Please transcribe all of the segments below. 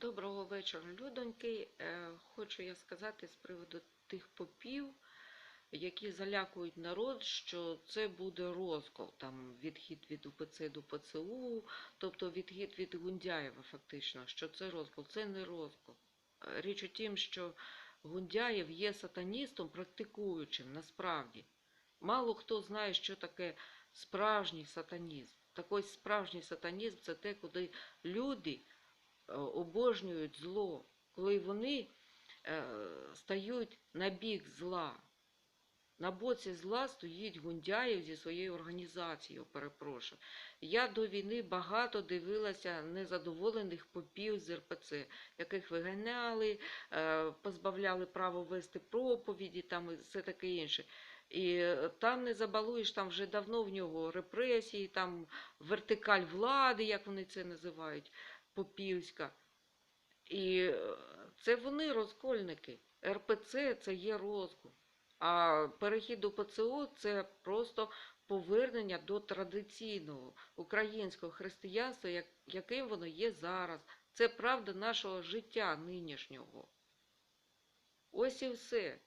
Доброго вечора, людоньки. Е, Хочу я сказати з приводу тих попів, які залякують народ, що це буде розкол, там відхід від УПЦ до ПЦУ, тобто відхід від Гундяєва, фактично, що це розкол. Це не розкол. Річ у тім, що Гундяєв є сатаністом, практикуючим насправді. Мало хто знає, що таке справжній сатанізм. Такий справжній сатанізм це те, коли люди обожнюють зло, коли вони е, стають на бік зла. На боці зла стоїть Гундяєв зі своєю організацією, перепрошую. Я до війни багато дивилася незадоволених попів з РПЦ, яких виганяли, е, позбавляли права вести проповіді там і все таке інше. І е, там не забалуєш, там вже давно в нього репресії, там вертикаль влади, як вони це називають, попівська. І е, це вони розкольники. РПЦ це є розкол. А перехід до ПЦУ це просто повернення до традиційного українського християнства, як- яким воно є зараз. Це правда нашого життя нинішнього. Ось і все.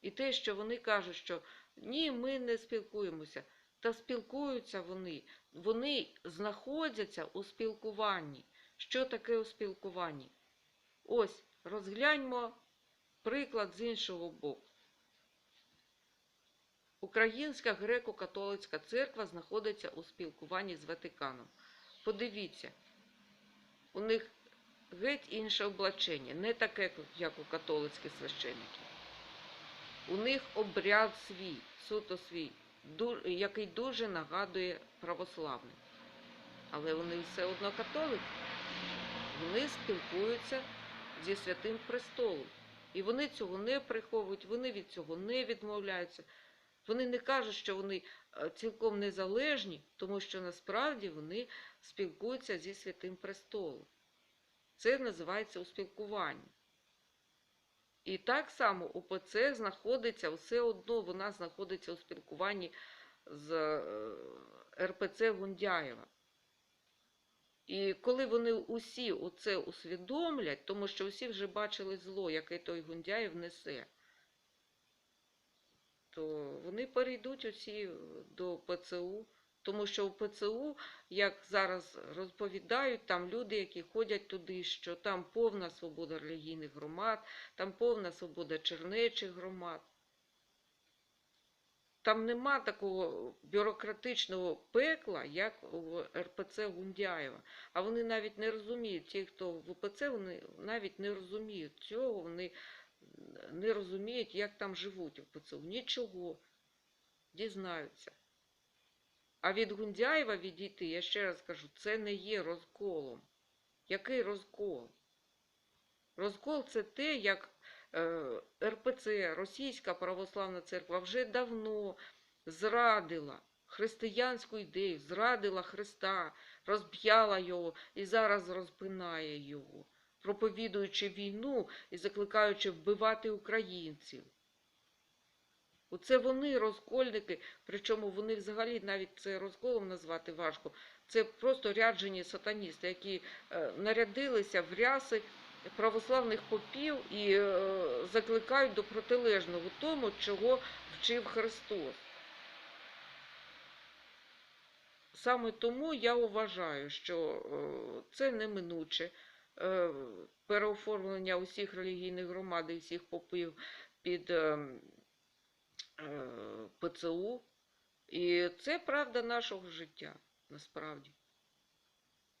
І те, що вони кажуть, що ні, ми не спілкуємося. Та спілкуються вони. Вони знаходяться у спілкуванні. Що таке у спілкуванні? Ось, розгляньмо приклад з іншого боку. Українська греко-католицька церква знаходиться у спілкуванні з Ватиканом. Подивіться, у них геть інше облачення, не таке, як у католицьких священників. У них обряд свій, суто свій, який дуже нагадує православний. Але вони все одно католики. Вони спілкуються зі святим престолом. І вони цього не приховують, вони від цього не відмовляються. Вони не кажуть, що вони е, цілком незалежні, тому що насправді вони спілкуються зі святим престолом. Це називається успілкування. І так само УПЦ знаходиться все одно, вона знаходиться у спілкуванні з е, РПЦ Гундяєва. І коли вони усі оце усвідомлять, тому що усі вже бачили зло, яке той Гундяєв несе, то вони перейдуть усі до ПЦУ. Тому що у ПЦУ, як зараз розповідають, там люди, які ходять туди, що там повна свобода релігійних громад, там повна свобода чернечих громад. Там нема такого бюрократичного пекла, як у РПЦ Гундяєва. А вони навіть не розуміють, ті, хто в УПЦ, вони навіть не розуміють цього, вони не розуміють, як там живуть у ПЦУ. Нічого. Дізнаються. А від Гундяєва відійти, я ще раз кажу, це не є розколом. Який розкол? Розкол це те, як е, РПЦ, Російська Православна Церква, вже давно зрадила християнську ідею, зрадила Христа, розп'яла його і зараз розпинає його, проповідуючи війну і закликаючи вбивати українців. Оце вони розкольники, причому вони взагалі навіть це розколом назвати важко. Це просто ряджені сатаністи, які е, нарядилися в ряси православних попів і е, закликають до протилежного тому, чого вчив Христос. Саме тому я вважаю, що е, це неминуче переоформлення усіх релігійних громад і всіх попів під е, е, ПЦУ. І це правда нашого життя, насправді.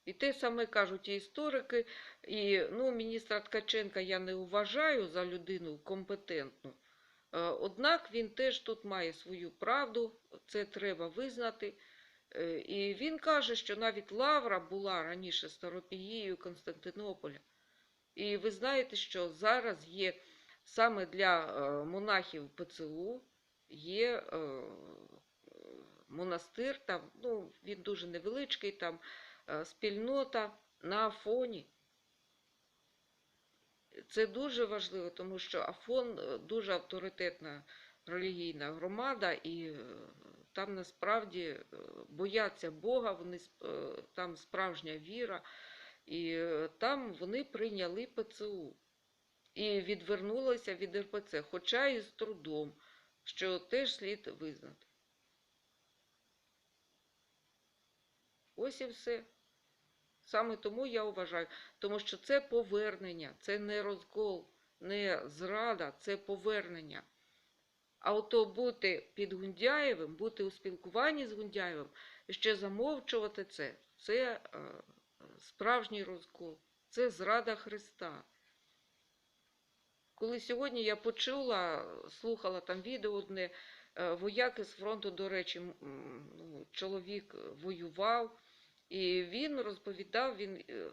І те саме кажуть і історики, і ну, міністра Ткаченка я не вважаю за людину компетентну. Е, Однак він теж тут має свою правду, це треба визнати. Е, І він каже, що навіть Лавра була раніше старопігією Константинополя. І ви знаєте, що зараз є саме для е, монахів ПЦУ є е, монастир, там, ну, він дуже невеличкий, там е, спільнота на Афоні. Це дуже важливо, тому що Афон е, дуже авторитетна релігійна громада, і там насправді бояться Бога, вони, там справжня віра. І там вони прийняли ПЦУ і відвернулися від РПЦ, хоча і з трудом, що теж слід визнати. Ось і все. Саме тому я вважаю, тому що це повернення, це не розкол, не зрада, це повернення. А ото бути під Гундяєвим, бути у спілкуванні з Гундяєвим, і ще замовчувати це, це е, справжній розкол, це зрада Христа. Коли сьогодні я почула, слухала там відео одне, е, вояки з фронту, до речі, ну, чоловік воював, і він розповідав, він, е,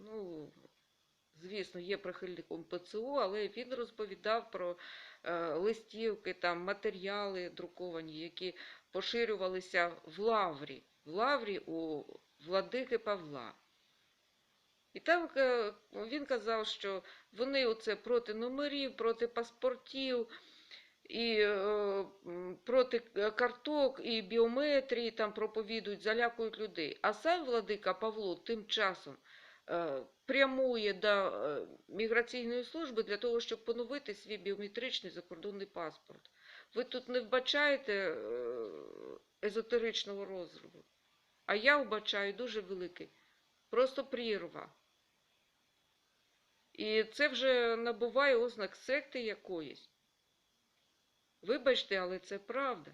ну, звісно, є прихильником ПЦУ, але він розповідав про е, листівки, там, матеріали друковані, які поширювалися в Лаврі, в Лаврі у владики Павла. І там е, він казав, що вони оце проти номерів, проти паспортів, і е, проти е, карток і біометрії там проповідують, залякують людей. А сам владика Павло тим часом е, прямує до е, міграційної служби для того, щоб поновити свій біометричний закордонний паспорт. Ви тут не вбачаєте езотеричного розриву, а я вбачаю дуже великий. Просто прірва. І це вже набуває ознак секти якоїсь. Вибачте, але це правда.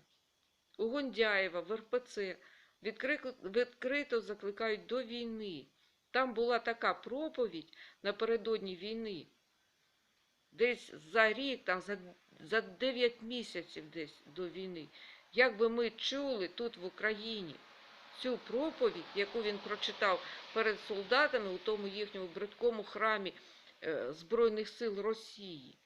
У Гондяєва, в РПЦ відкрито, закликають до війни. Там була така проповідь напередодні війни. Десь за рік, там, за, за 9 місяців десь до війни. Як би ми чули тут в Україні цю проповідь, яку він прочитав перед солдатами у тому їхньому бридкому храмі Збройних сил Росії,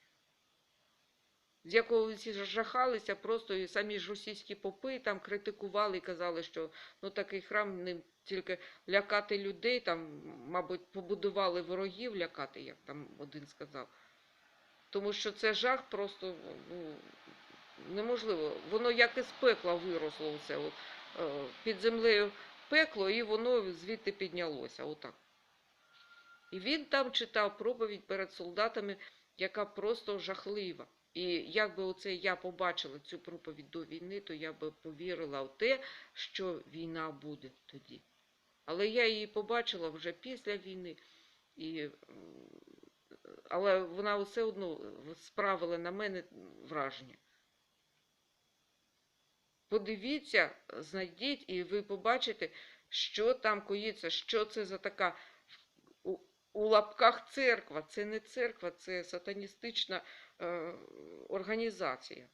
з якого всі жахалися, просто і самі ж російські попи там критикували і казали, що ну такий храм не тільки лякати людей, там, мабуть, побудували ворогів лякати, як там один сказав. Тому що це жах просто ну, неможливо. Воно як із пекла виросло все. От, е, під землею пекло, і воно звідти піднялося. Отак. І він там читав проповідь перед солдатами, яка просто жахлива. І якби оце я побачила цю проповідь до війни, то я би повірила в те, що війна буде тоді. Але я її побачила вже після війни, і, але вона все одно справила на мене враження. Подивіться, знайдіть, і ви побачите, що там коїться, що це за така у, лапках церква. Це не церква, це сатаністична е, організація.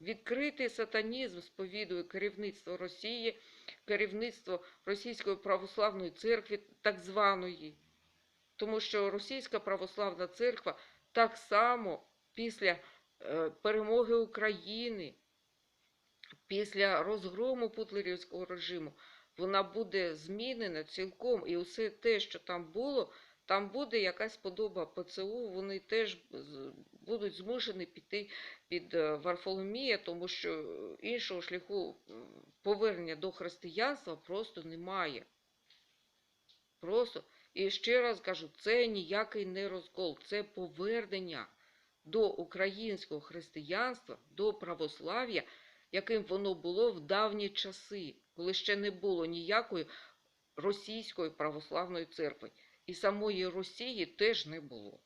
Відкритий сатанізм сповідує керівництво Росії, керівництво Російської православної церкви, так званої. Тому що Російська православна церква так само після е, перемоги України, після розгрому путлерівського режиму, вона буде змінена цілком. І усе те, що там було, там буде якась подоба ПЦУ, вони теж будуть змушені піти під е, Варфоломія, тому що іншого шляху повернення до християнства просто немає. Просто. І ще раз кажу, це ніякий не розкол, це повернення до українського християнства, до православ'я, яким воно було в давні часи, коли ще не було ніякої російської православної церкви. І самої Росії теж не було.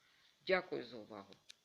Дякую за увагу.